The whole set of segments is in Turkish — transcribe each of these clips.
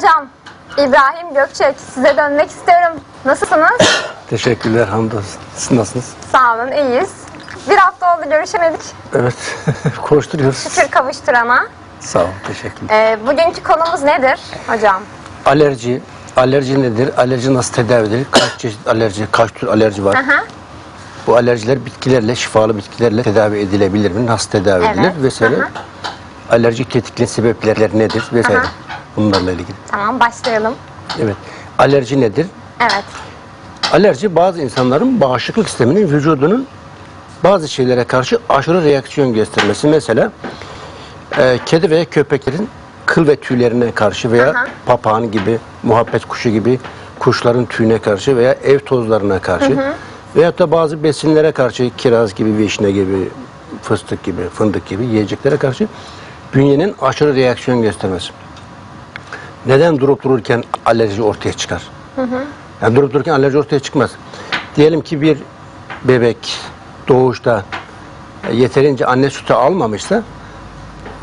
Hocam, İbrahim Gökçek. Size dönmek istiyorum. Nasılsınız? Teşekkürler hamdolsun. Siz nasılsınız? Sağ olun, iyiyiz. Bir hafta oldu görüşemedik. Evet. Koşturuyoruz. Şükür kavuşturana. Sağ olun. Teşekkürler. Ee, bugünkü konumuz nedir hocam? Alerji. Alerji nedir? Alerji nasıl tedavi edilir? Kaç çeşit alerji, kaç tür alerji var? Aha. Bu alerjiler bitkilerle, şifalı bitkilerle tedavi edilebilir mi? Nasıl tedavi Evet. edilir? Vesaire. Aha. Alerji tetikleyen sebepler nedir? Vesaire. Aha. Bunlarla ilgili. Tamam, başlayalım. Evet. Alerji nedir? Evet. Alerji bazı insanların bağışıklık sisteminin vücudunun bazı şeylere karşı aşırı reaksiyon göstermesi. Mesela e, kedi veya köpeklerin kıl ve tüylerine karşı veya Aha. papağan gibi, muhabbet kuşu gibi kuşların tüyüne karşı veya ev tozlarına karşı veyahut da bazı besinlere karşı kiraz gibi, vişne gibi, fıstık gibi, fındık gibi yiyeceklere karşı bünyenin aşırı reaksiyon göstermesi. Neden durup dururken alerji ortaya çıkar? Yani durup dururken alerji ortaya çıkmaz. Diyelim ki bir bebek doğuşta e, yeterince anne sütü almamışsa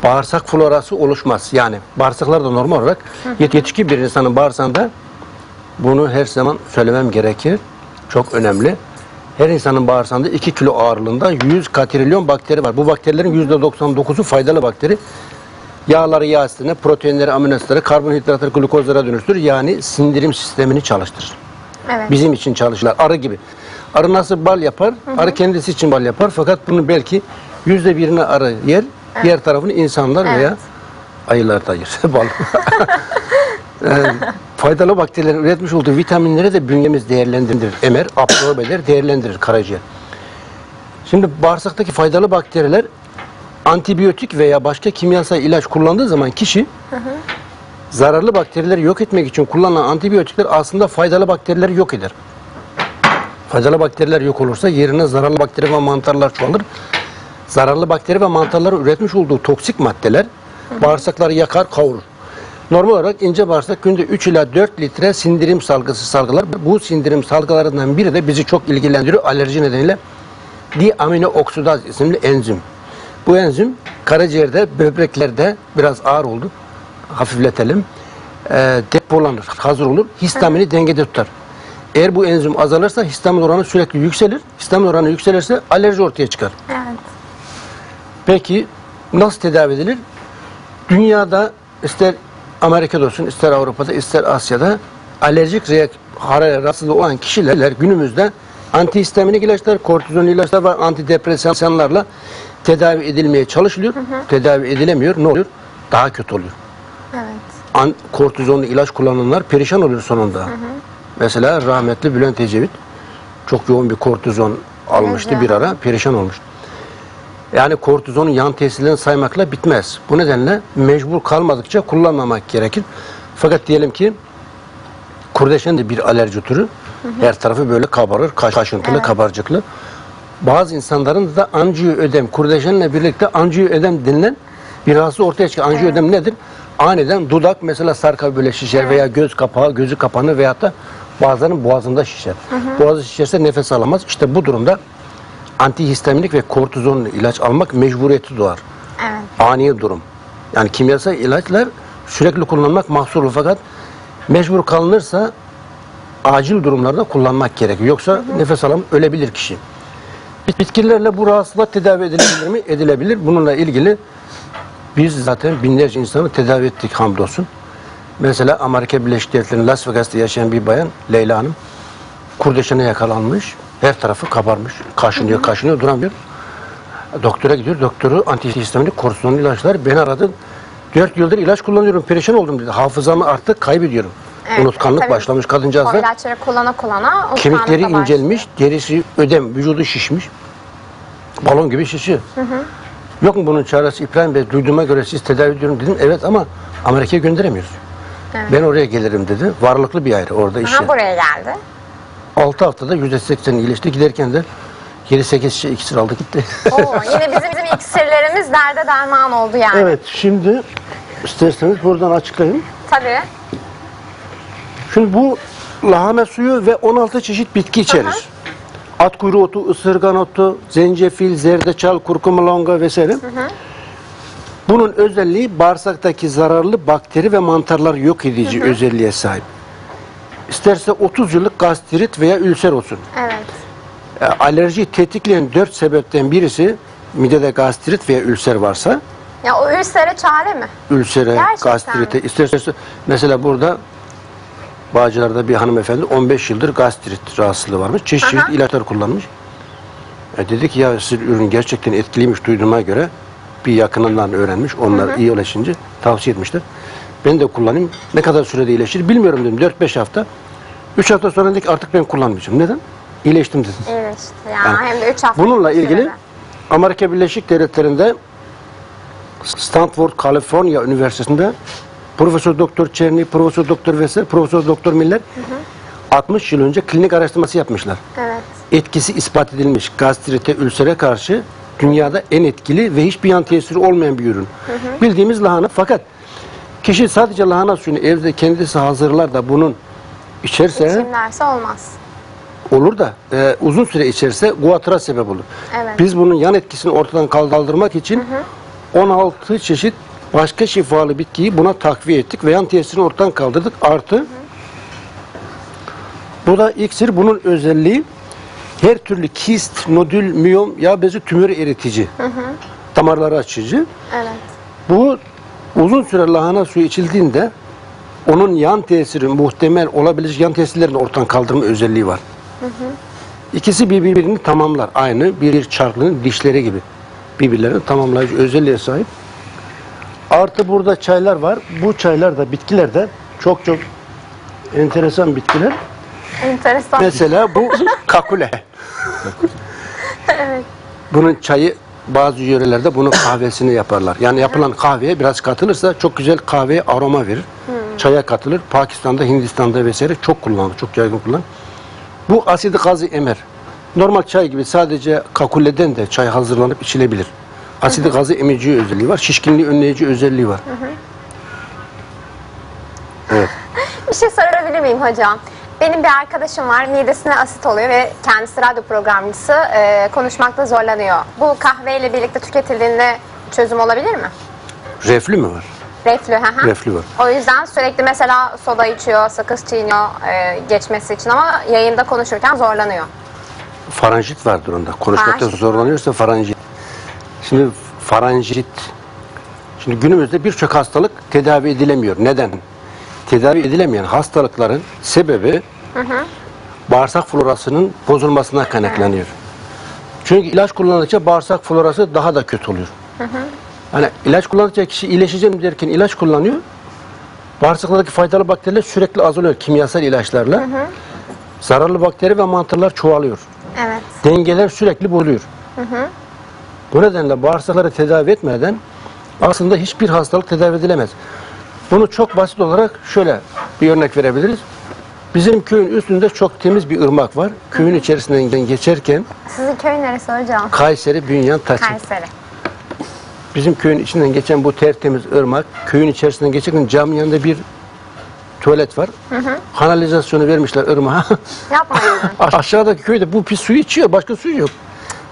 bağırsak florası oluşmaz. Yani bağırsaklar da normal olarak yet- yetişkin bir insanın bağırsağında bunu her zaman söylemem gerekir. Çok önemli. Her insanın bağırsağında 2 kilo ağırlığında 100 katrilyon bakteri var. Bu bakterilerin %99'u faydalı bakteri. Yağları yağ asitine, proteinleri amino karbonhidratları glukozlara dönüştürür. Yani sindirim sistemini çalıştırır. Evet. Bizim için çalışırlar. Arı gibi. Arı nasıl bal yapar? Arı kendisi için bal yapar. Fakat bunu belki yüzde birini arı yer. Diğer tarafını insanlar Evet. veya ayılar da yer. bal. Ee, faydalı bakterilerin üretmiş olduğu vitaminleri de bünyemiz değerlendirir. Emer, absorbe eder, değerlendirir karaciğer. Şimdi bağırsaktaki faydalı bakteriler antibiyotik veya başka kimyasal ilaç kullandığı zaman kişi zararlı bakterileri yok etmek için kullanılan antibiyotikler aslında faydalı bakterileri yok eder. Faydalı bakteriler yok olursa yerine zararlı bakteri ve mantarlar çoğalır. Zararlı bakteri ve mantarları üretmiş olduğu toksik maddeler bağırsakları yakar, kavurur. Normal olarak ince bağırsak günde 3 ila 4 litre sindirim salgısı salgılar. Bu sindirim salgılarından biri de bizi çok ilgilendiriyor alerji nedeniyle diaminooksidaz isimli enzim. Bu enzim karaciğerde, böbreklerde biraz ağır oldu. Hafifletelim. Ee, depolanır, hazır olur. Histamini dengede tutar. Eğer bu enzim azalırsa histamin oranı sürekli yükselir. Histamin oranı yükselirse alerji ortaya çıkar. Evet. Peki nasıl tedavi edilir? Dünyada ister Amerika'da olsun, ister Avrupa'da, ister Asya'da alerjik reak rahatsızlığı olan kişiler günümüzde antihistaminik ilaçlar, kortizon ilaçlar ve antidepresanlarla tedavi edilmeye çalışılıyor. Tedavi edilemiyor. Ne oluyor? Daha kötü oluyor. Evet. An, kortizonlu ilaç kullananlar perişan oluyor sonunda. Mesela rahmetli Bülent Ecevit çok yoğun bir kortizon almıştı Evet. bir ara. Perişan olmuş. Yani kortizonun yan tesirlerini saymakla bitmez. Bu nedenle mecbur kalmadıkça kullanmamak gerekir. Fakat diyelim ki kurdeşen de bir alerji türü. Her tarafı böyle kabarır, kaş- kaşıntılı, Evet. kabarcıklı. Bazı insanların da anjiyoödem, kurdeşenle birlikte anjiyoödem denilen bir rahatsızlık ortaya çıkıyor. Anjiyoödem nedir? Aniden dudak mesela sarka böyle şişer veya göz kapağı, gözü kapanır veyahut da bazılarının boğazında şişer. Boğazı şişerse nefes alamaz. İşte bu durumda antihistaminik ve kortizonlu ilaç almak mecburiyeti doğar. Evet. Ani durum. Yani kimyasal ilaçlar sürekli kullanmak mahsurlu fakat mecbur kalınırsa acil durumlarda kullanmak gerekiyor. Yoksa nefes alamaz ölebilir kişi. Bit- Bitkilerle bu rahatsızlığa tedavi edilebilir mi? Edilebilir. Bununla ilgili biz zaten binlerce insanı tedavi ettik hamdolsun. Mesela Amerika Birleşik Devletleri'nin Las Vegas'ta yaşayan bir bayan Leyla Hanım kurdeşine yakalanmış. Her tarafı kabarmış. Kaşınıyor, kaşınıyor, duramıyor. Doktora gidiyor. Doktoru antihistaminik kortizonlu ilaçlar beni aradı. Dört yıldır ilaç kullanıyorum. Perişan oldum dedi. Hafızamı artık kaybediyorum. Evet, Unutkanlık tabii. başlamış O kadıncağızda. ilaçları kullana kullana o Kemikleri incelmiş, derisi ödem, vücudu şişmiş. Balon gibi şişiyor. Yok mu bunun çaresi İbrahim Bey? Duyduğuma göre siz tedavi ediyorum dedim. Evet ama Amerika'ya gönderemiyoruz. Evet. Ben oraya gelirim dedi. Varlıklı bir ayrı orada işe. Aha, buraya geldi. 6 haftada %80 iyileşti. Giderken de 7-8 şişe iksir aldı gitti. Oo, yine bizim bizim iksirlerimiz derde derman oldu yani. evet şimdi isterseniz buradan açıklayayım. Tabii. Şimdi bu lahana suyu ve 16 çeşit bitki içerir. At kuyruğu otu, ısırgan otu, zencefil, zerdeçal, kurkuma longa vesaire. Bunun özelliği bağırsaktaki zararlı bakteri ve mantarlar yok edici özelliğe sahip. İsterse 30 yıllık gastrit veya ülser olsun. Evet. E, alerjiyi tetikleyen dört sebepten birisi midede gastrit veya ülser varsa Ya o ülsere çare mi? ülsere, Gerçekten gastrite mi? isterse mesela burada Bağcılar'da bir hanımefendi 15 yıldır gastrit rahatsızlığı varmış. Çeşit çeşit Aha. ilaçlar kullanmış. E dedi ki ya sizin ürün gerçekten etkiliymiş duyduğuma göre bir yakınından öğrenmiş. Onlar iyi ulaşınca tavsiye etmişler. Ben de kullanayım. Ne kadar sürede iyileşir bilmiyorum dedim. 4-5 hafta. 3 hafta sonra dedik artık ben kullanmayacağım. Neden? İyileştim dedim. Evet işte ya Yani hem de 3 hafta. Bununla ilgili sürede. Amerika Birleşik Devletleri'nde Stanford, Kaliforniya Üniversitesi'nde Profesör Doktor Çerny, Profesör Doktor Veser, Profesör Doktor Miller 60 yıl önce klinik araştırması yapmışlar. Evet. Etkisi ispat edilmiş gastrite, ülsere karşı dünyada en etkili ve hiçbir yan tesiri olmayan bir ürün. Bildiğimiz lahana fakat kişi sadece lahana suyunu evde kendisi hazırlar da bunun içerse İçimlerse olmaz. olur da e, uzun süre içerse guatıra sebep olur. Evet. Biz bunun yan etkisini ortadan kaldırmak için 16 çeşit başka şifalı bitkiyi buna takviye ettik ve yan tesirini ortadan kaldırdık. Artı bu da iksir bunun özelliği her türlü kist, nodül, miyom, yağ bezi tümörü eritici. Damarları açıcı. Evet. Bu uzun süre lahana suyu içildiğinde onun yan tesiri muhtemel olabilecek yan tesirlerin ortadan kaldırma özelliği var. İkisi birbirini tamamlar. Aynı bir çarklının dişleri gibi. Birbirlerini tamamlayıcı özelliğe sahip. Artı burada çaylar var. Bu çaylar da bitkiler de çok çok enteresan bitkiler. Enteresan. Mesela bu kakule. Bunun çayı bazı yörelerde bunun kahvesini yaparlar. Yani yapılan kahveye biraz katılırsa çok güzel kahveye aroma verir. Çaya katılır. Pakistan'da, Hindistan'da vesaire çok kullanılır. Çok yaygın kullanılır. Bu asidi gazı emer. Normal çay gibi sadece kakuleden de çay hazırlanıp içilebilir. Asidi gazı emici özelliği var. Şişkinliği önleyici özelliği var. Evet. Bir şey sorabilir miyim hocam? Benim bir arkadaşım var, midesine asit oluyor ve kendisi radyo programcısı e, konuşmakta zorlanıyor. Bu kahveyle birlikte tüketildiğinde çözüm olabilir mi? Reflü mü var? Reflü, hı hı. Reflü var. O yüzden sürekli mesela soda içiyor, sakız çiğniyor e, geçmesi için ama yayında konuşurken zorlanıyor. Faranjit vardır onda. Konuşmakta Faranjit. zorlanıyorsa faranjit. Şimdi faranjit Şimdi günümüzde birçok hastalık tedavi edilemiyor. Neden? Tedavi edilemeyen hastalıkların sebebi bağırsak florasının bozulmasına kaynaklanıyor. Çünkü ilaç kullandıkça bağırsak florası daha da kötü oluyor. Hani ilaç kullandıkça kişi iyileşeceğim derken ilaç kullanıyor. Bağırsaklardaki faydalı bakteriler sürekli azalıyor kimyasal ilaçlarla. Zararlı bakteri ve mantarlar çoğalıyor Evet. dengeler sürekli bozuluyor. Bu nedenle bağırsakları tedavi etmeden aslında hiçbir hastalık tedavi edilemez. Bunu çok basit olarak şöyle bir örnek verebiliriz. Bizim köyün üstünde çok temiz bir ırmak var. Köyün içerisinden geçerken Sizin köy neresi hocam? Kayseri, Bünyan, Taçın. Kayseri. Bizim köyün içinden geçen bu tertemiz ırmak, köyün içerisinden geçerken caminin yanında bir tuvalet var. Kanalizasyonu vermişler ırmağa. Yapmayın. Aşağıdaki köyde bu pis suyu içiyor, başka suyu yok.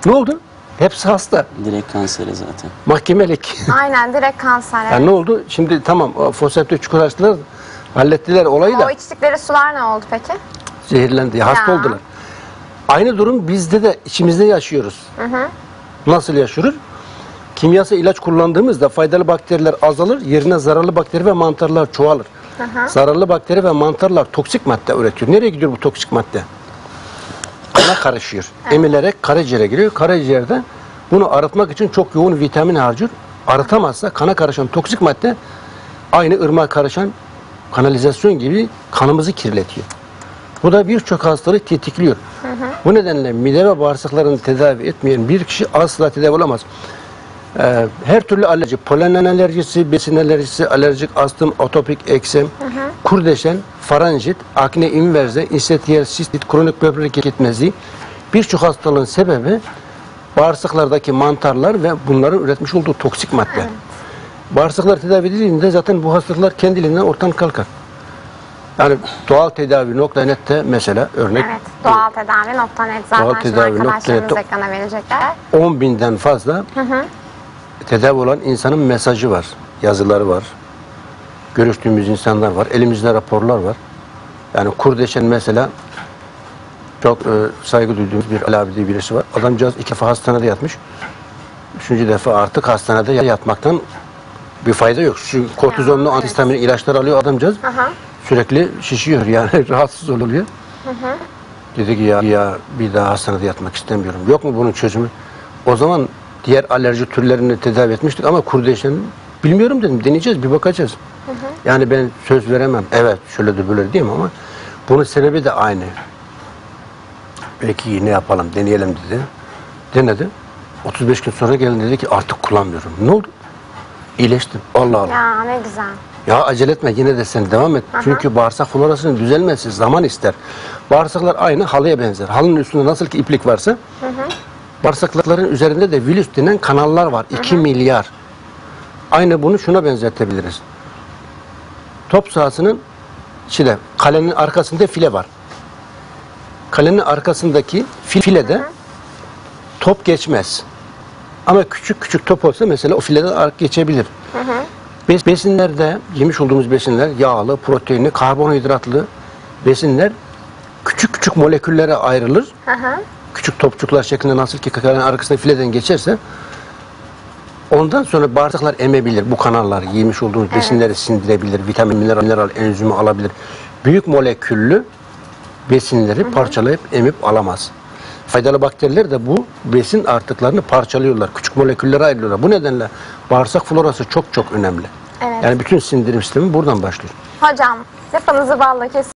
Ne oldu? Hepsi hasta. Direkt kansere zaten. Mahkemelik. Aynen direkt kanser. evet. yani ne oldu? Şimdi tamam o çukur açtılar, hallettiler olayı O da içtikleri sular ne oldu peki? zehirlendi, hasta Ya. oldular. Aynı durum bizde de içimizde yaşıyoruz. Nasıl yaşıyoruz? Kimyasal ilaç kullandığımızda faydalı bakteriler azalır, yerine zararlı bakteri ve mantarlar çoğalır. Zararlı bakteri ve mantarlar toksik madde üretiyor. Nereye gidiyor bu toksik madde? Kana karışıyor. Emilerek karaciğere giriyor. Karaciğerde bunu arıtmak için çok yoğun vitamin harcıyor. Arıtamazsa kana karışan toksik madde aynı ırmağa karışan kanalizasyon gibi kanımızı kirletiyor. Bu da birçok hastalığı tetikliyor. Bu nedenle mide ve bağırsaklarını tedavi etmeyen bir kişi asla tedavi olamaz. Ee, her türlü alerji, polen alerjisi, besin alerjisi, alerjik astım, atopik eksem, kurdeşen, faranjit, akne inverse, insetiyel sistit, kronik böbrek yetmezliği birçok hastalığın sebebi bağırsaklardaki mantarlar ve bunların üretmiş olduğu toksik madde. Bağırsaklar tedavi edildiğinde zaten bu hastalıklar kendiliğinden ortadan kalkar. Yani doğal tedavi nokta nette mesela örnek Evet. Doğal tedavi nokta net. Zaten Doğal şimdi tedavi nokta arkadaşlarımız net. ekrana verecekler. 10 binden fazla tedavi olan insanın mesajı var, yazıları var. Görüştüğümüz insanlar var, elimizde raporlar var. Yani Kurdeşen mesela çok e, saygı duyduğumuz bir Ali abi diye birisi var. Adamcağız iki defa hastanede yatmış. Üçüncü defa artık hastanede yatmaktan bir fayda yok. Şu kortizonlu evet. antihistamin ilaçlar alıyor adamcağız. Aha. Sürekli şişiyor yani rahatsız oluyor. Dedi ki ya, ya bir daha hastanede yatmak istemiyorum. Yok mu bunun çözümü? O zaman diğer alerji türlerini tedavi etmiştik ama kurdeşen bilmiyorum dedim. Deneyeceğiz bir bakacağız. Yani ben söz veremem. Evet şöyle de böyle diyeyim ama bunun sebebi de aynı. Belki ne yapalım deneyelim dedi. Denedi. 35 gün sonra geldi dedi ki artık kullanmıyorum. Ne oldu? İyileştim. Allah Allah. Ya ne güzel. Ya acele etme yine de sen devam et. Çünkü bağırsak florasının düzelmesi zaman ister. Bağırsaklar aynı halıya benzer. Halının üstünde nasıl ki iplik varsa bağırsakların üzerinde de virüs denen kanallar var. 2 milyar. Aynı bunu şuna benzetebiliriz. Top sahasının içinde kalenin arkasında file var. Kalenin arkasındaki fil- filede top geçmez. Ama küçük küçük top olsa mesela o fileden geçebilir. Bes- Besinlerde yemiş olduğumuz besinler yağlı, proteinli, karbonhidratlı besinler küçük küçük moleküllere ayrılır. Hı hı. Küçük topçuklar şeklinde nasıl ki kakaların arkasında fileden geçerse ondan sonra bağırsaklar emebilir. Bu kanallar yemiş olduğumuz besinleri sindirebilir. Vitamin, mineral, mineral, enzimi alabilir. Büyük moleküllü besinleri parçalayıp emip alamaz. Faydalı bakteriler de bu besin artıklarını parçalıyorlar. Küçük moleküllere ayrılıyorlar. Bu nedenle bağırsak florası çok çok önemli. Evet. Yani bütün sindirim sistemi buradan başlıyor. Hocam, lafınızı balla kes.